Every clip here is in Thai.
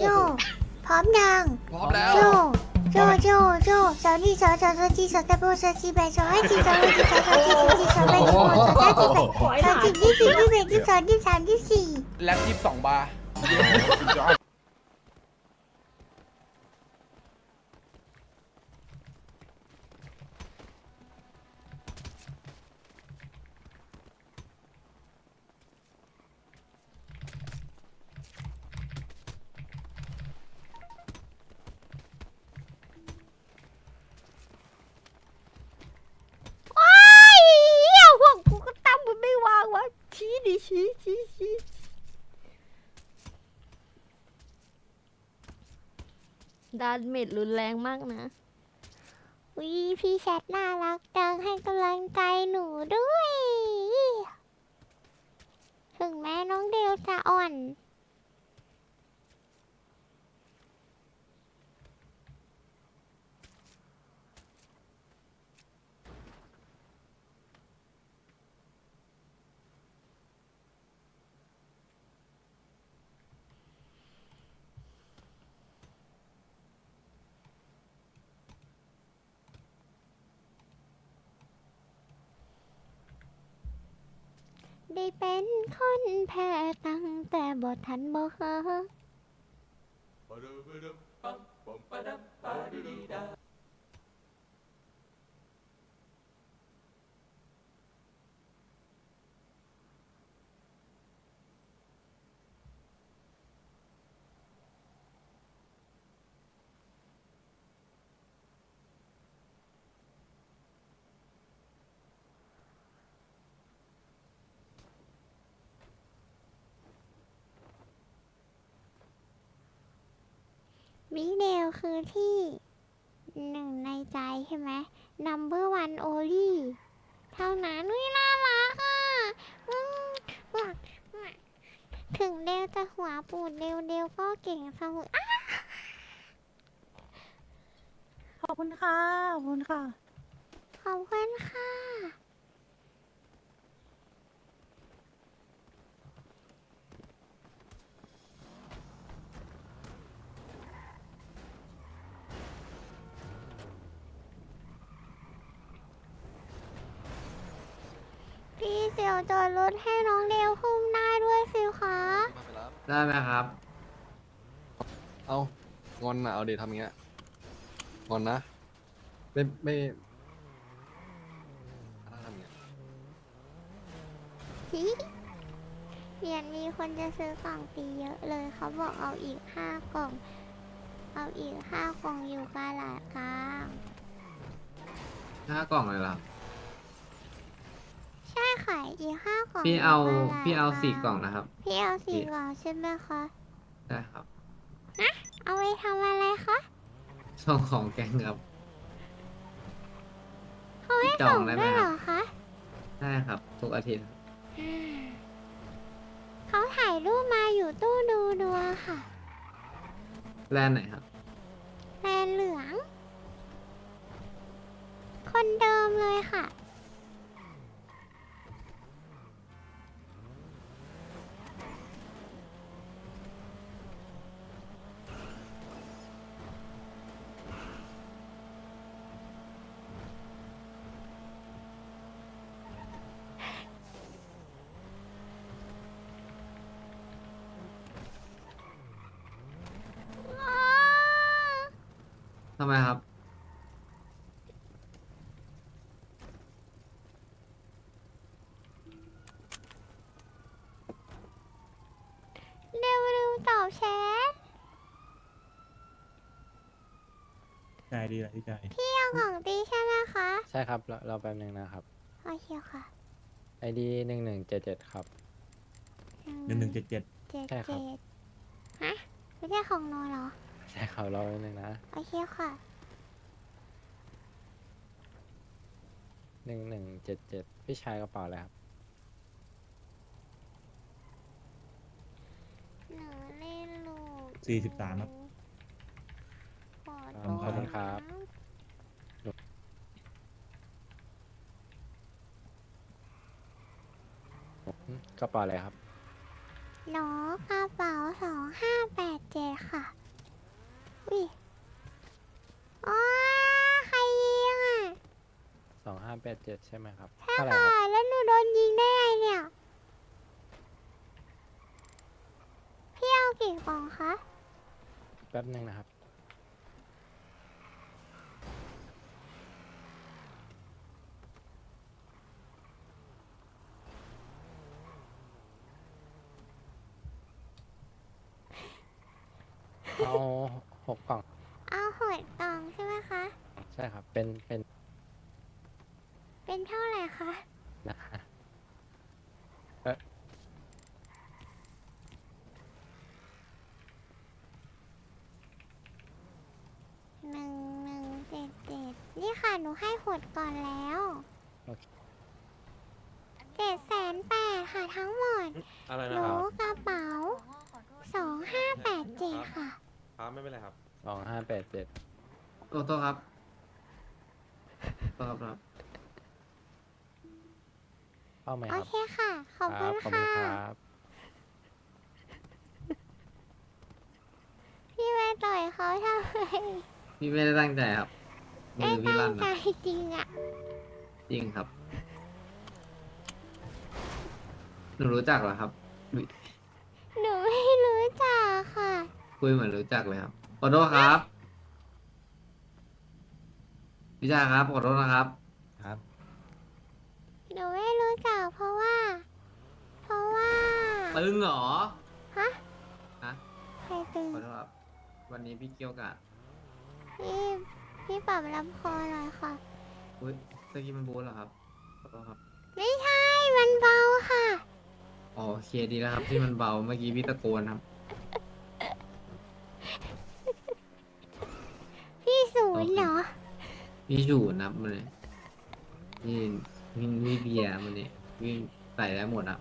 โจ พร้อมยัง พร้อมแล้ว โจ โจ โจ โจสาวนี่สาวสาวสาวจีสาวตะโบสาวจีแบสาวให้จีสาวให้จีสาวสาวจีสาวจีสาวแบสาวสาวจีแบสาวจีที่สี่ที่แบที่สองที่สามที่สี่แล็บยี่สิบสองบาร์ โอ้ยเหี้ยห่วงกูก็ตั้งมันไม่วางวะชี้ดิ ชี้ชี้ดานเม็ดรุนแรงมากนะ วิพี่แชทน่ารักจังให้กำลังใจหนูด้วย ถึงแม้น้องเดลจะอ่อน ได้เป็นคนแพ้ตั้งแต่บ่ทันบ่เฮอ มิเดลคือที่หนึ่งในใจใช่ไหม number one only เท่านั้นนุ้ยน่ารักอะอืมหลักถึงเดลจะหัวปูดเดลเดลก็เก่งเสมออะขอบคุณค่ะ ขอบคุณค่ะ ขอบคุณค่ะ พี่เสี่ยวจอดรถให้น้องเดลคุ้มได้ด้วยสิคะได้ไหมครับ เอางอนนะเอาเดี๋ยวทำอย่างเงี้ยงอนนะไม่ไม่ถ้าทำอย่างเงี้ยฮิเรียนมีคนจะซื้อกล่องตีเยอะเลย เขาบอกเอาอีกห้ากล่อง เอาอีกห้ากล่องอยู่กาลาดกลางห้ากล่องเลยเหรอค่ะ กห้ากล่องพี่เอายู่กลดพี่เอากลงสี่กล่องนะครับพี่เอาสี่พี่กล่องใช่ไหมคะ ได้ครับเอาไว้ทำอะไรคะส่งของแกงครับ เขาให้จส่องงได้ไหม ด้วยคเหรรับอคะได้ครับ ทุกอาทิตย์ครับเขาถ่ายรูปมาอยู่ตู้ดูดวงค่ะแลนด์ไหนครับ แลนเหลือง คนเดิมเลยค่ะำไมครับ เร็วเร็วๆตอบแชทใจดีเลยพี่ใจพี่เอาของตีใช่ไหมคะ ใช่ครับเราเราแป๊บนึงนะครับโอเคค่ะ ID หนึ่งหนึ่งเจ็ดเจ็ดครับ หนึ่งหนึ่งเจ็ดเจ็ดเจ็ดใช่ครับ เจ็ดฮะไม่ใช่ของหนูเหรอ ใช่ครับรอแป๊บนึงนะโอเคค่ะ หนึ่งหนึ่งเจ็ดเจ็ดพี่ชายกระเป๋าอะไรครับหนูเล่นลูกสี่สิบสามครับขอขอบคุณครับโทษนะกระเป๋าอะไรครับ หนูกระเป๋าสองห้าแปดเจ็ดค่ะ วิอ๋อใครยิงอะสองห้าแปดเจ็ดใช่ไหมครับใช่เท่าไหร่ค่ะครับแล้วหนูโดนยิงได้ไงเนี่ย พี่เอากี่กล่องคะแป๊บหนึ่งนะครับ เอา หกกล่อง เอาหดกล่องใช่ไหมคะ ใช่ครับ เป็น เป็นเป็นเท่าไหร่คะ นะหนึ่งหนึ่งเจ็ดเจ็ดนี่ค่ะ หนูให้หดก่อนแล้วโอเค เจ็ดแสนแปดค่ะทั้งหมด อะไรหนะนูครับ กระเป๋าสองห้าแปดเจ็ดค่ะ ครับไม่เป็นไรครับ สองห้าแปดเจ็ดโอ้โทษครับโทษครับครับ เข้าไหมโอครับเคค่ะ ขอบคุณขอบคุค่ะ ณครับ พี่ไปต่อยเขาทำไมพี่ไม่ได้ตั้งใจครับมืไม่อพี่ตั้ลั่งนใจนะจริงอะ จริงครับ หนูรู้จักเหรอครับ หนูไม่รู้จักค่ะ คุยเหมือนรู้จักเลยครับขอโทษครับพี่ชายครับขอโทษนะครับ ครับหนูไม่รู้จักเพราะว่า เพราะว่า ตึงเหรอฮะ ฮะใครตึงขอโทษครับ วันนี้พี่เกี่ยวกาดพี่พี่ปรับลำคอหน่อยค่ะ อุ้ยเมื่อกี้มันบู๊เหรอครับขอโทษครับไม่ใช่ มันเบาค่ะ อ๋อโอเคดีแล้วครับที่มันเบาเมื่อกี้พี่ตะโกนครับ พี่ศูนย์เหรอ พี่ชูนับมันเลยนี่นี่นี่เบียร์มันเนี่ยวิ่งใส่ได้หมดอะ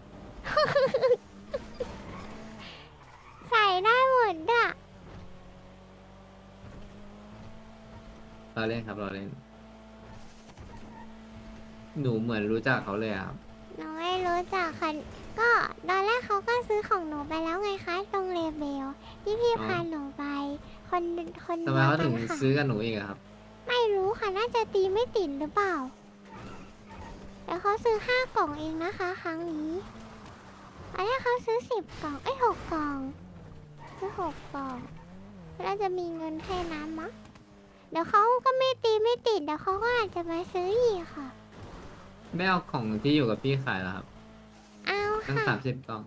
ใส่ได้หมดอะเราเล่นครับเราเล่น หนูเหมือนรู้จักเขาเลยอะครับหนูไม่รู้จักค่ะก็ตอนแรกเขาก็ซื้อของหนูไปแล้วไงคะตรงเลเบลที่พี่อ๋อพาหนูไป คนคนทำไมเดียวเขากัถึนงค่ะซื้อกับหนูอีกอะครับไม่ รู้ค่ะ น่าจะตีไม่ติดหรือเปล่า แต่เขาซื้อห้ากล่องเองนะคะ ครั้งนี้ อันนี้เขาซื้อสิบกล่อง เอ้ยหกกล่อง ซื้อหกกล่องแล้วจะมีเงินแค่นั้นมั้งเดี๋ยวเขาก็ไม่ตีไม่ติด เดี๋ยวเขาก็อาจจะมาซื้ออีกค่ะ ไม่เอาของที่อยู่กับพี่ขายแล้วครับ เอาตั้งค่ะ สามสิบกล่อง